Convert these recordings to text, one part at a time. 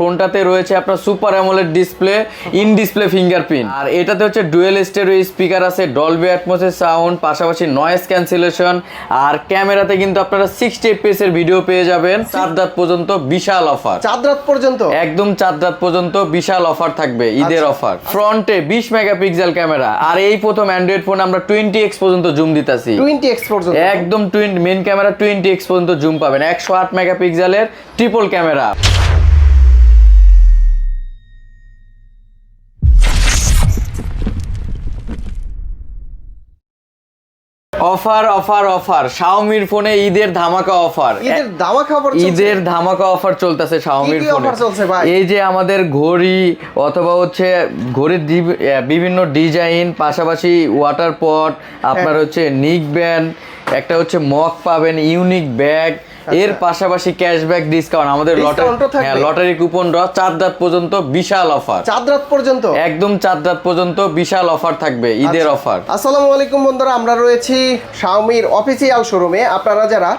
ফোনটাতে রয়েছে আপনার super AMOLED display in display fingerprint. আর এটাতে হচ্ছে ডুয়েল স্টেরিও স্পিকার আছে ডলবি অ্যাটমসের সাউন্ড পাশাপাশি নয়েজ ক্যান্সেলেশন আর ক্যামেরাতে কিন্তু আপনারা সিক্সটি এফপিএস এর ভিডিও পেয়ে যাবেন। চার রাত পর্যন্ত বিশাল অফার চাঁদ রাত পর্যন্ত? একদম চার রাত পর্যন্ত বিশাল অফার থাকবে ঈদের আচ্ছা। অফার ফ্রন্টে বিশ মেগাপিক্সেল ক্যামেরা আর এই প্রথম অ্যান্ড্রয়েড ফোন আমরা টোয়েন্টি এক্স পর্যন্ত জুম দিতেছি। টোয়েন্টি এক্স পর্যন্ত? একদম twenty main camera twenty X পর্যন্ত জুম পাবেন একশো আট মেগাপিক্সেলের triple camera offer offer offer শাওমির ফোনে ঈদের ধামাকা অফার ঈদের ধামাকা অফার ঈদের ধামাকা অফার চলতেছে শাওমির ফোনে? এই যে আমাদের ঘড়ি অথবা হচ্ছে ঘড়ির বিভিন্ন ডিজাইন পাশাপাশি ওয়াটার পট আপনার হ্যাঁ। হচ্ছে নিক ব্যান্ড একটা হচ্ছে মগ পাবেন ইউনিক ব্যাগ এর পাশাপাশি ক্যাশব্যাক ডিসকাউন্ট আমাদের লটারি আচ্ছা। হ্যাঁ কুপন র চার রাত পর্যন্ত বিশাল অফার চার রাত পর্যন্ত? একদম চার রাত পর্যন্ত বিশাল অফার থাকবে ঈদের আচ্ছা। অফার আসসালামু আলাইকুম বন্ধুরা আমরা রয়েছি শাওমির অফিসিয়াল শোরুমে আপনারা যারা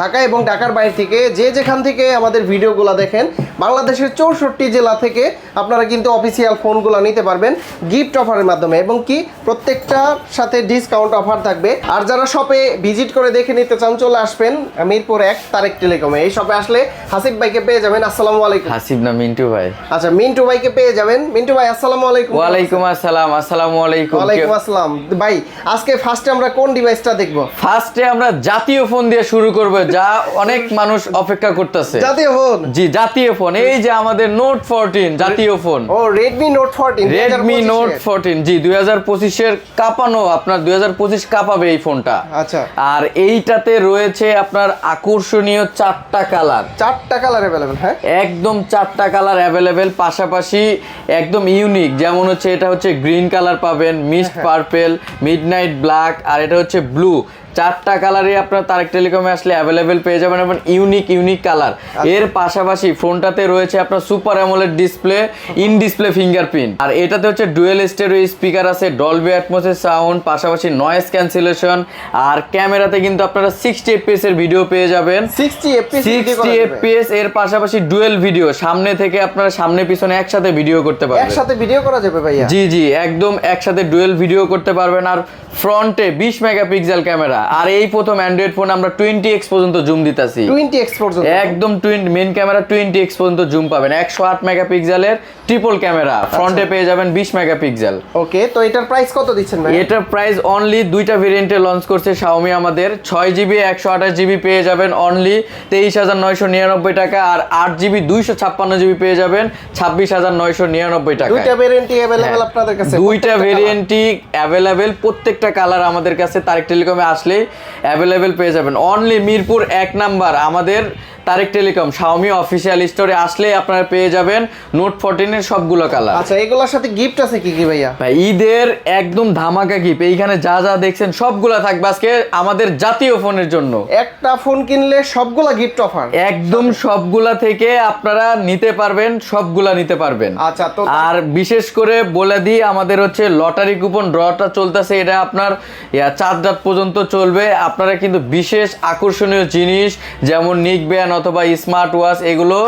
ঢাকা এবং ঢাকার বাইরে থেকে যে যেখান থেকে আমাদের ভিডিওগুলো দেখেন বাংলাদেশের চৌষট্টি জেলা থেকে আপনারা কিন্তু অফিসিয়াল ফোনগুলো নিতে পারবেন গিফট অফারের মাধ্যমে এবং কি প্রত্যেকটার সাথে ডিসকাউন্ট অফার থাকবে। আর যারা শপে ভিজিট করে দেখে নিতে চান চলে আসবেন মিরপুর। এক তারেক টেলিকমে। এই শপে আসলে হাসিফ ভাইকে পেয়ে যাবেন। আসসালামু আলাইকুম। হাসিব না মিন্টু ভাই? আচ্ছা মিন্টু ভাইকে পেয়ে যাবেন। মিন্টু ভাই আসসালামু আলাইকুম। ওয়ালাইকুম আসসালাম আসসালামু আলাইকুম। ওয়ালাইকুম আসসালাম। ভাই আজকে ফার্স্টে আমরা কোন ডিভাইসটা দেখব? ফার্স্টে আমরা জাতীয় ফোন দিয়ে শুরু করব যা অনেক মানুষ অপেক্ষা করতেছে। জাতীয় ফোন জি জাতীয় ফোন এই যে আমাদের নোট ফোরটিন জাতীয় ফোন ও Redmi Note fourteen Redmi Note fourteen G দুই হাজার পঁচিশের কাঁপানো আপনার দুই হাজার পঁচিশ কাঁপাবে এই ফোনটা আচ্ছা। আর এইটাতে রয়েছে আপনার আকর্ষণীয় চারটা কালার। চারটা কালার অ্যাভেলেবেল হ্যাঁ? একদম চারটা কালার অ্যাভেলেবেল পাশাপাশি একদম ইউনিক যেমন হচ্ছে এটা হচ্ছে গ্রিন কালার পাবেন মিস্ট পার্পেল মিডনাইট ব্ল্যাক আর এটা হচ্ছে ব্লু চারটা কালারে আপনার তারেক টেলিকমে আসলে অ্যাভেলেবেল পেয়ে যাবেন এবং ইউনিক ইউনিক কালারের পাশাপাশি ফোনটাতে রয়েছে আপনার super AMOLED display in display fingerprint আর এটাতে হচ্ছে ডুয়েল স্টেরিও স্পিকার আছে ডলবি অ্যাটমসের সাউন্ড পাশাপাশি নয়েজ ক্যান্সেলেশন আর ক্যামেরাতে কিন্তু আপনারা সিক্সটি এফপিএস এর ভিডিও পেয়ে যাবেন। 60 এফপিএস সিক্সটি এফপিএস এর পাশাপাশি ডুয়েল ভিডিও সামনে থেকে আপনারা সামনে পিছনে একসাথে ভিডিও করতে পারবেন। একসাথে ভিডিও করা যাবে ভাইয়া? জি জি একদম একসাথে ডুয়েল ভিডিও করতে পারবেন। আর ফ্রন্টে বিশ মেগাপিক্সেল ক্যামেরা আর এই প্রথম অ্যান্ড্রয়েড ফোন আমরা টোয়েন্টি এক্স পর্যন্ত জুম দিতেছি। 20 এক্স পর্যন্ত। একদম twenty main camera twenty X পর্যন্ত জুম পাবেন। একশো আট মেগাপিক্সেলের ট্রিপল ক্যামেরা ফ্রন্টে পেয়ে যাবেন বিশ মেগাপিক্সেল ওকে তো এটার প্রাইস কত দিচ্ছেন ভাই? এটার প্রাইস অনলি দুইটা ভেরিয়েন্টে লঞ্চ করছে শাওমি আমাদের। ছয় জিবি একশো আঠাশ জিবি পেয়ে যাবেন অনলি তেইশ হাজার নয়শো নিরানব্বই টাকা আর আট জিবি দুইশো ছাপ্পান্ন জিবি পেয়ে যাবেন ছাব্বিশ হাজার নয়শো নিরানব্বই টাকা দুইটা ভেরিয়েন্টই অ্যাভেলেবেল আপনাদের কাছে। দুইটা ভেরিয়েন্টই অ্যাভেলেবেল প্রত্যেকটা কালার আমাদের কাছে। তারেক টেলিকমে অ্যাভেলেবেল পেয়ে যাবেন। অনলি মিরপুর এক নাম্বার। আমাদের তারেক টেলিকম শাওমি অফিসিয়াল স্টোরে আসলেই আপনারা পেয়ে যাবেন নোট ফোরটিনের সবগুলো কালার আচ্ছা এগুলোর সাথে গিফট আছে কি কি ভাইয়া? ভাই ঈদের একদম ধামাকা গিফট এইখানে যা যা দেখছেন সবগুলা থাকবে আজকে আমাদের জাতীয় ফোনের জন্য। একটা ফোন কিনলে সবগুলা গিফট অফার একদম সবগুলা থেকে আপনারা নিতে পারবেন সবগুলা নিতে পারবেন। আচ্ছা তো আর বিশেষ করে বলে দিই আমাদের হচ্ছে লটারি কুপন ড্রটা চলতেছে এটা আপনার চার রাত পর্যন্ত চলবে। আপনারা কিন্তু বিশেষ আকর্ষণীয় জিনিস যেমন নিক ব্যান অথবা স্মার্ট ওয়াচ এগুলো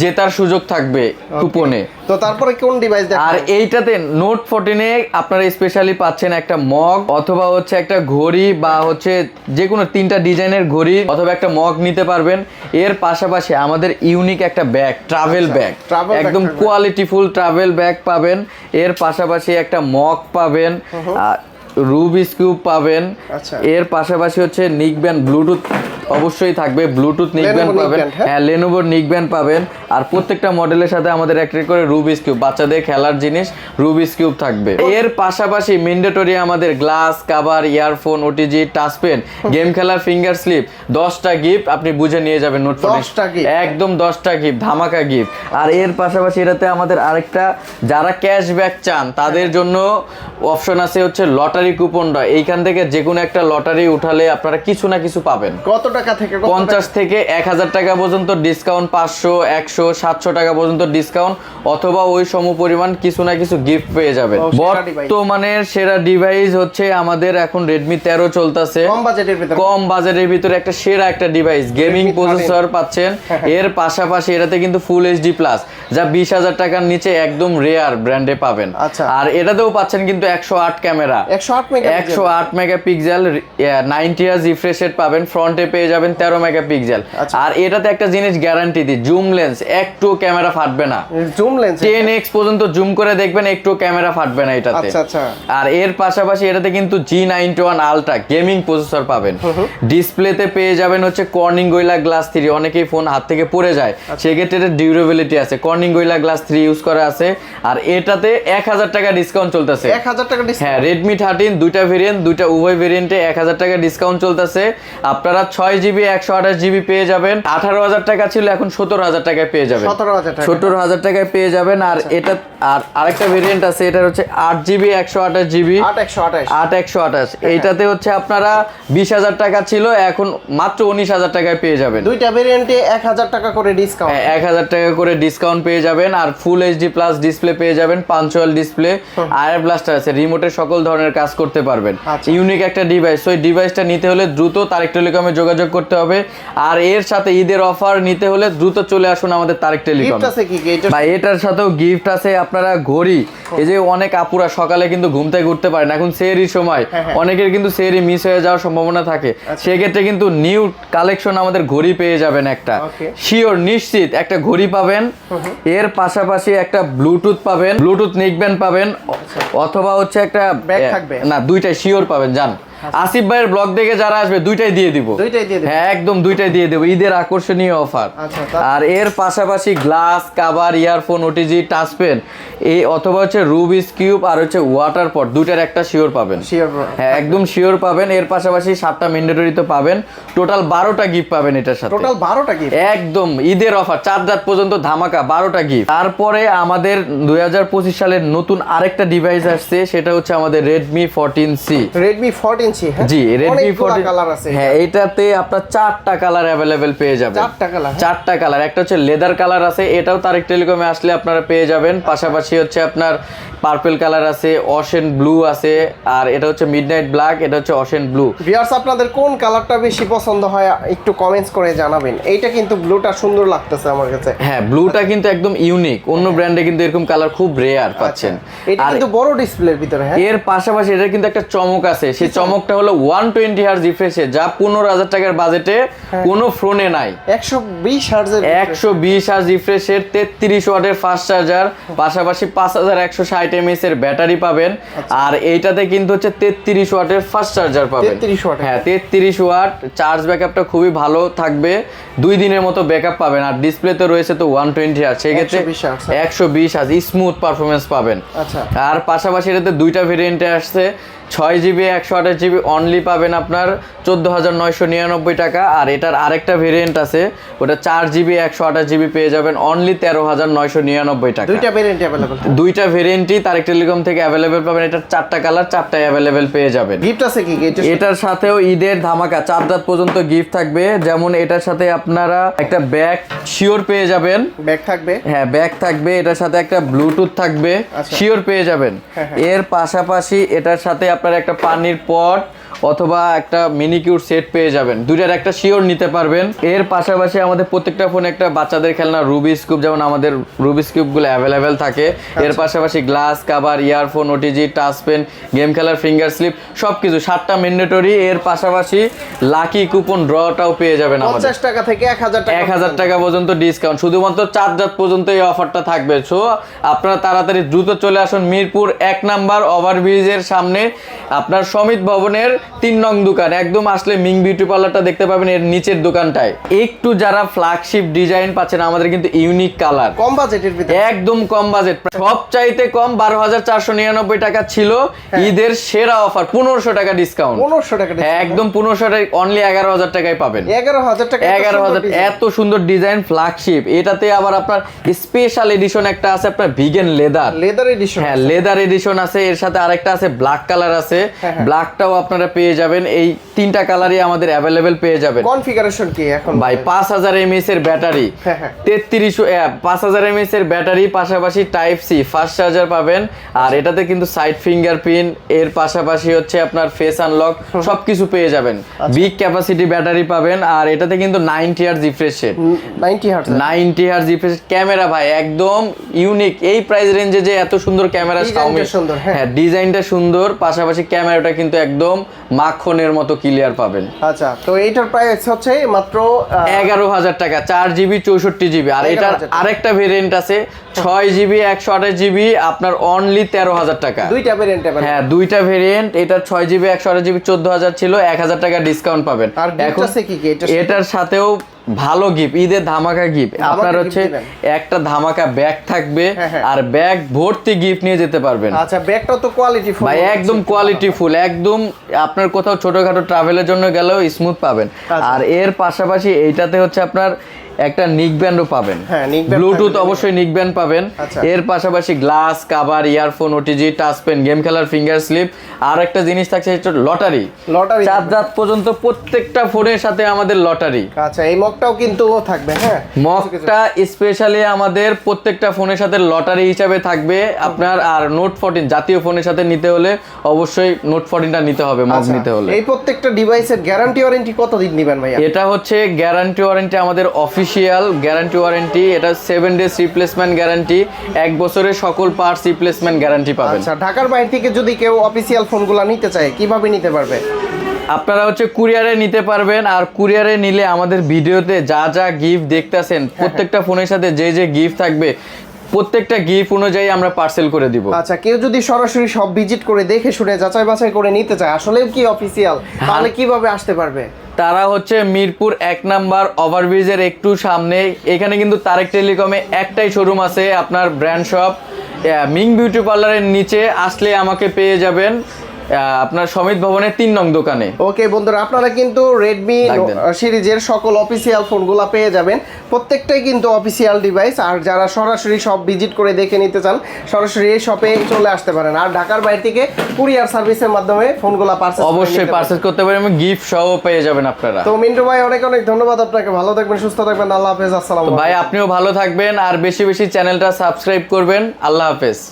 জেতার সুযোগ থাকবে কুপনে তো তারপরে কোন ডিভাইস আর এইটাতে নোট ফোরটিনে আপনারা স্পেশালি পাচ্ছেন একটা মগ অথবা হচ্ছে একটা ঘড়ি বা হচ্ছে যে কোনো তিনটা ডিজাইনের ঘড়ি অথবা একটা মগ নিতে পারবেন। এর পাশাপাশি আমাদের ইউনিক একটা ব্যাগ ট্রাভেল ব্যাগ একদম কোয়ালিটিফুল ট্রাভেল ব্যাগ পাবেন। এর পাশাপাশি একটা মগ পাবেন। রুবি স্কিউব পাবেন। আচ্ছা। এর পাশাপাশি হচ্ছে নিক ব্যান্ড ব্লুটুথ অবশ্যই থাকবে। ব্লুটুথ নিক ব্যান্ড পাবেন। হ্যাঁ? লেনোভোর নিক ব্যান্ড পাবেন। আর প্রত্যেকটা মডেলের সাথে আমাদের একটা করে রুবিস কিউব বাচ্চাদের খেলার জিনিস রুবিস কিউব থাকবে। এর পাশাপাশি ম্যান্ডেটরি আমাদের glass cover earphone OTG touch pen game খেলার ফিঙ্গার স্লিপ দশটা গিফট আপনি বুঝে নিয়ে যাবেন নোট 10টা gift? একদম দশটা গিফট ধামাকা গিফট আর এর পাশাপাশি এটাতে আমাদের আরেকটা যারা ক্যাশব্যাক চান তাদের জন্য অপশন আছে হচ্ছে লটারি কুপনটা এইখান থেকে যে কোনো একটা লটারি উঠালে আপনারা কিছু না কিছু পাবেন। কত টাকা থেকে পঞ্চাশ? থেকে এক হাজার টাকা পর্যন্ত ডিসকাউন্ট পাঁচশো একশো সাতশো টাকা পর্যন্ত ডিসকাউন্ট অথবা ওই সম পরিমাণ কিছু না কিছু গিফট পেয়ে যাবেন। সেরা বর্তমানের সেরা ডিভাইস হচ্ছে আমাদের এখন রেডমি তেরো চলতেছে। কম বাজেটের ভিতরে। কম বাজেটের ভিতরে একটা সেরা একটা ডিভাইস গেমিং প্রসেসর পাচ্ছেন। এর পাশাপাশি এটাতে কিন্তু ফুল এইচডি প্লাস যা বিশ হাজার টাকার নিচে একদম রেয়ার ব্র্যান্ডে পাবেন। আচ্ছা। আর এটাতেও পাচ্ছেন কিন্তু একশো আট ক্যামেরা একশো আট মেগাপিক্সেল নাইনটি রিফ্রেশ রেট পাবেন। ফ্রন্টে পেয়ে যাবেন তেরো মেগাপিক্সেল। আচ্ছা। আর এটাতে একটা জিনিস গ্যারান্টি দিই জুম লেন্স একটু ক্যামেরা ফাটবে না। জুম লেন্স টেন এক্স পর্যন্ত জুম করে দেখবেন একটু ক্যামেরা ফাটবে না এটাতে। আচ্ছা আচ্ছা। আর এর পাশাপাশি এটাতে কিন্তু G ninety one ultra gaming processor পাবেন। ডিসপ্লেতে পেয়ে যাবেন হচ্ছে কর্নিং গোইলা গ্লাস থ্রি অনেকেই ফোন হাত থেকে পড়ে যায়। সেক্ষেত্রে এটা ডিউরেবিলিটি আছে। Corning Gorilla glass three use করা আছে। আর এটাতে এক হাজার টাকা ডিসকাউন্ট চলতেছে। এক হাজার টাকা ডিসকাউন্ট হ্যাঁ রেডমি থার্টিন দুইটা ভেরিয়েন্ট দুইটা উভয় ভেরিয়েন্টে এক হাজার টাকা ডিসকাউন্ট চলতেছে। আপনারা ছয় জিবি একশো আঠাশ জিবি পেয়ে যাবেন। আঠারো হাজার টাকা ছিল এখন সতেরো হাজার টাকায় পেয়ে যাবেন। সতেরো হাজার টাকায় পেয়ে যাবেন আর আচ্ছা। এটা আর আরেকটা ভেরিয়েন্ট আছে এটা হচ্ছে আট জিবি একশো আঠাশ জিবি আট একশো আঠাশ। আঠাশ। হ্যাঁ, এইটাতে হচ্ছে আপনারা বিশ হাজার টাকা ছিল এখন মাত্র উনিশ হাজার টাকায় পেয়ে যাবেন। দুইটা ভেরিয়েন্টে এক হাজার টাকা করে ডিসকাউন্ট হ্যাঁ, এক হাজার টাকা করে ডিসকাউন্ট পেয়ে যাবেন আর ফুল এইচডি প্লাস ডিসপ্লে পেয়ে যাবেন পাঞ্চুয়াল ডিসপ্লে আয়ার ব্লাস্টার আছে রিমোটে সকল ধরনের কাজ করতে পারবেন। আচ্ছা। ইউনিক একটা ডিভাইস ওই ডিভাইসটা নিতে হলে দ্রুত তারেক টেলিকমে যোগাযোগ করতে হবে। আর এর সাথে ঈদের অফার নিতে হলে দ্রুত চলে আসুন আমাদের তারেক টেলিকম। বা এটার সাথেও গিফট আছে আপনারা ঘড়ি। এই যে অনেক আপুরা সকালে কিন্তু ঘুম থেকে উঠতে পারেন এখন সেহরির সময়। হ্যাঁ, হ্যাঁ। অনেকের কিন্তু সেহরি মিস হয়ে যাওয়ার সম্ভাবনা থাকে। সেক্ষেত্রে কিন্তু নিউ কালেকশন আমাদের ঘড়ি পেয়ে যাবেন একটা। শিওর নিশ্চিত একটা ঘড়ি পাবেন। এর পাশাপাশি একটা ব্লুটুথ পাবেন। ব্লুটুথ নেকব্যান্ড পাবেন। অথবা হচ্ছে একটা? না দুইটাই শিওর পাবেন জান আসিফ ভাইয়ের ব্লগ দেখে যারা আসবে দুইটাই দিয়ে দিব। দুইটাই দিয়ে দেবেন? হ্যাঁ একদম দুইটাই দিয়ে দেবো। ঈদের আকর্ষণীয় অফার আচ্ছা, আর এর পাশাপাশি glass cover earphone OTG touch pen এই অথবা হচ্ছে রুবিস কিউব আর হচ্ছে ওয়াটার পট দুইটার একটা শিওর পাবেন। শিওর হ্যাঁ একদম শিওর পাবেন। এর পাশাপাশি সাতটা ম্যান্ডেটরি তো পাবেন। টোটাল বারোটা গিফট পাবেন এটার সাথে। টোটাল বারোটা গিফট একদম ঈদের অফার চার রাত পর্যন্ত ধামাকা বারোটা গিফট তারপরে আমাদের দুই হাজার পঁচিশ সালের নতুন আরেকটা ডিভাইস আসছে সেটা হচ্ছে আমাদের Redmi fourteen C Redmi fourteen C হ্যাঁ? জি রেডমি ফোরটিন কালার আছে হ্যাঁ এটাতে আপনার চারটা কালার অ্যাভেলেবেল পেয়ে যাবেন। চারটা কালার চারটা কালার একটা হচ্ছে লেদার কালার আছে এটাও তারেক টেলিকমে আসলে আপনারা পেয়ে যাবেন। পাশাপাশি হচ্ছে আপনার পার্পল কালার আছে অশেন ব্লু আছে আর এটা হচ্ছে মিডনাইট ব্ল্যাক এটা হচ্ছে অশেন ব্লু ভিউয়ার্স আপনাদের কোন কালারটা বেশি পছন্দ হয় একটু কমেন্টস করে জানাবেন। এইটা কিন্তু ব্লুটা সুন্দর লাগতেছে আমার কাছে। হ্যাঁ ব্লুটা কিন্তু একদম ইউনিক অন্য ব্র্যান্ডে কিন্তু এরকম কালার খুব রেয়ার পাচ্ছেন। আচ্ছা। এটা আর কিন্তু বড় ডিসপ্লের ভিতরে হ্যাঁ? এর পাশাপাশি এটা কিন্তু একটা চমক আছে। সেই চমকটা হলো ওয়ান টোয়েন্টি হার্স রিফ্রেশে যা পনেরো হাজার টাকার বাজেটে হ্যাঁ। কোনো ফোনে নাই। একশো বিশ হার্জের একশো বিশ হার্স রিফ্রেশের তেত্রিশ ওয়াটের ফাস্ট চার্জার পাশাপাশি পাঁচ হাজার একশো ষাট এমএস এর ব্যাটারি পাবেন। আর এইটাতে কিন্তু হচ্ছে তেত্রিশ ওয়াটের ফাস্ট চার্জার পাবেন। 33 ওয়াটের। হ্যাঁ তেত্রিশ ওয়াট চার্জ ব্যাকআপটা খুবই ভালো থাকবে। দুই দিনের মতো ব্যাকআপ পাবেন। আর ডিসপ্লেতে রয়েছে তো ওয়ান টোয়েন্টি হার্স সেক্ষেত্রে 120। একশো বিশ হার্স স্মুথ পারফরমেন্স পাবেন। আচ্ছা। আর পাশাপাশি এটাতে দুইটা ভেরিয়েন্টে আসছে। ছয় জিবি একশো আঠাশ জিবি অনলি পাবেন আপনার চোদ্দ হাজার নয়শো নিরানব্বই টাকা। আর এটার আরেকটা ভেরিয়েন্ট আছে ওটা চার জিবি একশো আঠাশ জিবি পেয়ে যাবেন অনলি তেরো হাজার নয়শো নিরানব্বই টাকা। দুইটা ভেরিয়েন্ট অ্যাভেলেবেল দুইটা ভেরিয়েন্টই তারেক টেলিকম থেকে অ্যাভেলেবেল পাবেন এটার চারটা কালার চারটায় অ্যাভেলেবেল পেয়ে যাবেন। গিফট আছে কি? এটার সাথেও ঈদের ধামাকা চার রাত পর্যন্ত গিফট থাকবে। যেমন এটার সাথে আপনারা একটা ব্যাগ শিওর পেয়ে যাবেন। ব্যাগ থাকবে। হ্যাঁ ব্যাগ থাকবে এটার সাথে একটা ব্লুটুথ থাকবে আচ্ছা। শিওর পেয়ে যাবেন। হ্যাঁ, হ্যাঁ। এর পাশাপাশি এটার সাথে আপনারা একটা পানির পট শর্ট অথবা একটা মিনিকিউর সেট পেয়ে যাবেন। দুইটার একটা শিওর নিতে পারবেন। এর পাশাপাশি আমাদের প্রত্যেকটা ফোনে একটা বাচ্চাদের খেলনা রুবিস কিউব যেমন আমাদের রুবিস কিউবগুলো অ্যাভেলেবেল থাকে। এর আচ্ছা। পাশাপাশি glass cover earphone OTG touch pen game খেলার ফিঙ্গার স্লিপ সব কিছু সাতটা ম্যান্ডেটরি এর পাশাপাশি লাকি কুপন ড্রটাও পেয়ে যাবেন আমাদের। পঞ্চাশ টাকা থেকে এক হাজার টাকা এক হাজার টাকা পর্যন্ত ডিসকাউন্ট শুধুমাত্র চার রাত পর্যন্ত এই অফারটা থাকবে। সো আপনারা তাড়াতাড়ি দ্রুত চলে আসুন মিরপুর এক নাম্বার ওভারব্রিজের সামনে। আপনার সমিত ভবনের তিন নং দোকান একদম আসলে মিং বিউটি পার্লারটা দেখতে পাবেন এর নিচের দোকানটায়। একটু যারা ফ্ল্যাগশিপ ডিজাইন পাচ্ছেন আমাদের কিন্তু ইউনিক কালার কম বাজেটের ভিতরে। একদম কম বাজেট। সব চাইতে কম বারো হাজার চারশো নিরানব্বই টাকা ছিল। ঈদের সেরা অফার পনেরোশো টাকা ডিসকাউন্ট পনেরোশো টাকা হ্যাঁ একদম পনেরোশো টাকা অনলি এগারো হাজার টাকায় পাবেন। এগারো হাজার টাকা এগারো হাজার এত সুন্দর ডিজাইন ফ্ল্যাগশিপ এটাতে আবার আপনার স্পেশাল এডিশন একটা আছে আপনার ভিগেন লেদার লেদার এডিশন হ্যাঁ লেদার এডিশন আছে এর সাথে আরেকটা আছে ব্ল্যাক কালার আছে। হ্যাঁ, হ্যাঁ। ব্ল্যাকটাও আপনারা পেয়ে যাবেন। এই তিনটা কালারই আমাদের অ্যাভেলেবেল পেয়ে যাবেন। কনফিগারেশন কি এখন? ভাই পাঁচ হাজার এমএস এর ব্যাটারি। হ্যাঁ, হ্যাঁ। তেত্রিশ পাঁচ হাজার এমএস এর ব্যাটারি পাশাপাশি টাইপ সি ফাস্ট চার্জার পাবেন। আর এটাতে কিন্তু সাইড ফিঙ্গারপ্রিন্ট এর পাশাপাশি হচ্ছে আপনার ফেস আনলক সবকিছু পেয়ে যাবেন। আচ্ছা। বিগ ক্যাপাসিটি ব্যাটারি পাবেন আর এটাতে কিন্তু নাইনটি আর রিফ্রেশ রেট নাইনটি আর রিফ্রেশ ক্যামেরা ভাই একদম ইউনিক এই প্রাইস রেঞ্জে যে এত সুন্দর ক্যামেরা হ্যাঁ। হ্যাঁ ডিজাইনটা সুন্দর পাশাপাশি ক্যামেরাটা কিন্তু একদম মাখনের মতো ক্লিয়ার পাবেন। আচ্ছা তো এইটার প্রাইস হচ্ছে মাত্র এগারো হাজার টাকা চার জিবি চৌষট্টি জিবি আর এটার আরেকটা ভেরিয়েন্ট আছে ছয় জিবি একশো আঠাশ জিবি আপনার অনলি তেরো হাজার টাকা। দুইটা ভেরিয়েন্ট হ্যাঁ দুইটা ভেরিয়েন্ট এটা ছয় জিবি একশো আঠাশ জিবি চোদ্দ হাজার ছিল এক হাজার টাকা ডিসকাউন্ট পাবেন। আর? এটার সাথে? এটার সাথেও ভালো গিফট ঈদের ধামাকা গিফট আপনার হচ্ছে একটা ধামাকা ব্যাগ থাকবে হ্যাঁ, হ্যাঁ। আর ব্যাগ ভর্তি গিফট নিয়ে যেতে পারবেন। আচ্ছা ব্যাগটা তো কোয়ালিটি ফুল ভাই একদম কোয়ালিটি ফুল একদম আপনার কোথাও ছোটখাটো ট্রাভেলের জন্য গেলেও স্মুথ পাবেন। আচ্ছা। আর এর পাশাপাশি এইটাতে হচ্ছে আপনার একটা নিক ব্যান্ডও পাবেন। হ্যাঁ, ব্লুটুথ অবশ্যই নিক ব্যান্ড পাবেন। আচ্ছা। এর পাশাপাশি glass cover earphone OTG touch pen game খেলার ফিঙ্গার স্লিপ আর একটা জিনিস থাকছে সেটা লটারি লটারি চার রাত পর্যন্ত প্রত্যেকটা ফোনের সাথে আমাদের লটারি আচ্ছা এই মগটাও কিন্তু থাকবে হ্যাঁ? মকটা স্পেশালি আমাদের প্রত্যেকটা ফোনের সাথে লটারি হিসাবে থাকবে। আপনার আর নোট ফোরটিন জাতীয় ফোনের সাথে নিতে হলে অবশ্যই নোট ফোরটিনটা নিতে হবে মক আচ্ছা, নিতে হলে। এই প্রত্যেকটা ডিভাইসের গ্যারান্টি ওয়ারেন্টি কতদিন নেবেন ভাইয়া? এটা হচ্ছে গ্যারান্টি ওয়ারেন্টি আমাদের অফিসিয়াল গ্যারান্টি ওয়ারেন্টি এটা সেভেন ডেজ রিপ্লেসমেন্ট গ্যারান্টি এক বছরের সকল পার্টস রিপ্লেসমেন্ট গ্যারান্টি পাবেন। আচ্ছা ঢাকার বাইরে থেকে যদি কেউ অফিসিয়াল ফোনগুলো নিতে চায় কীভাবে নিতে পারবে? আপনারা হচ্ছে কুরিয়ারে নিতে পারবেন আর কুরিয়ারে নিলে আমাদের ভিডিওতে যা যা গিফট দেখতেছেন প্রত্যেকটা ফোনের সাথে যে যে গিফট থাকবে প্রত্যেকটা গিফট অনুযায়ী আমরা পার্সেল করে দিব। আচ্ছা কেউ যদি সরাসরি সব ভিজিট করে দেখে শুনে যাচাই বাছাই করে নিতে চায় আসলে কি অফিসিয়াল তাহলে কীভাবে আসতে পারবে? তারা হচ্ছে মিরপুর এক নাম্বার ওভারব্রিজের একটু সামনে। এখানে কিন্তু তারেক টেলিকমে একটাই শোরুম আছে আপনার ব্র্যান্ড শপ। মিং বিউটি পার্লারের নিচে আসলে আমাকে পেয়ে যাবেন। আপনার সমিত ভবনের তিন নং দোকানে। ওকে বন্ধুরা আপনারা কিন্তু রেডমি সিরিজের সকল অফিসিয়াল ফোনগুলো পেয়ে যাবেন। প্রত্যেকটাই কিন্তু অফিসিয়াল ডিভাইস আর যারা সরাসরি সব ভিজিট করে দেখে নিতে চান সরাসরি এই শপে চলে আসতে পারেন। আর ঢাকার বাইরে থেকে কুরিয়ার সার্ভিসের মাধ্যমে ফোনগুলো পার্সেল অবশ্যই পার্সেল করতে পারেন এবং গিফট সহ পেয়ে যাবেন আপনারা। তো মিন্টু ভাই অনেক অনেক ধন্যবাদ আপনাকে। ভালো থাকবেন সুস্থ থাকবেন। আল্লাহ হাফেজ আসসালাম ভাই আপনিও ভালো থাকবেন আর বেশি বেশি চ্যানেলটা সাবস্ক্রাইব করবেন। আল্লাহ হাফেজ।